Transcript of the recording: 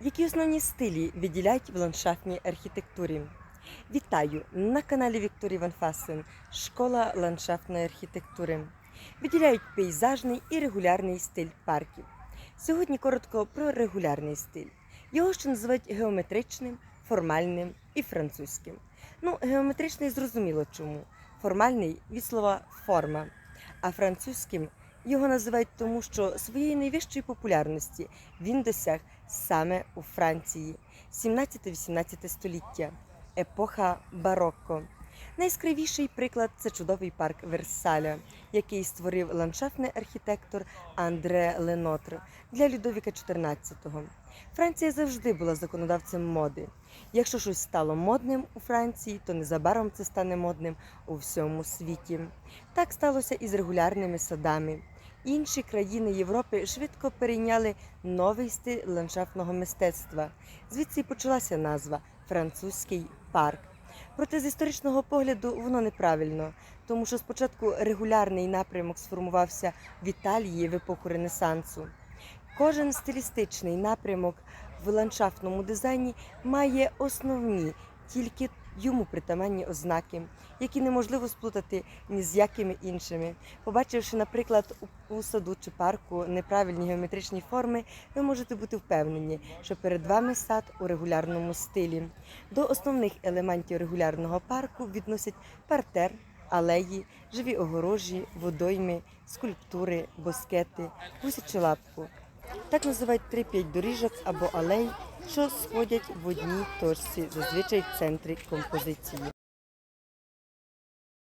Які основні стилі виділяють в ландшафтній архітектурі? Вітаю на каналі Вікторії Ван Фасен, школа ландшафтної архітектури. Виділяють пейзажний і регулярний стиль парків. Сьогодні коротко про регулярний стиль. Його ще називають геометричним, формальним і французьким. Ну, геометричний зрозуміло чому. Формальний від слова форма, а французьким його називають тому, що своєї найвищої популярності він досяг саме у Франції 17-18 століття, епоха барокко. Найяскравіший приклад це чудовий парк Версаля, який створив ландшафтний архітектор Андре Ленотр для Людовіка XIV. Франція завжди була законодавцем моди. Якщо щось стало модним у Франції, то незабаром це стане модним у всьому світі. Так сталося і з регулярними садами. Інші країни Європи швидко перейняли новий стиль ландшафтного мистецтва. Звідси почалася назва французький парк. Проте з історичного погляду воно неправильно, тому що спочатку регулярний напрямок сформувався в Італії в епоху Ренесансу. Кожен стилістичний напрямок в ландшафтному дизайні має основні, тільки йому притаманні ознаки, які неможливо сплутати ні з якими іншими. Побачивши, наприклад, у- саду чи парку неправильні геометричні форми, ви можете бути впевнені, що перед вами сад у регулярному стилі. До основних елементів регулярного парку відносять партер, алеї, живі огорожі, водойми, скульптури, боскети, гусячу лапку. Так називають 3-5 доріжок або алей, що сходять в одній точці, зазвичай в центрі композиції.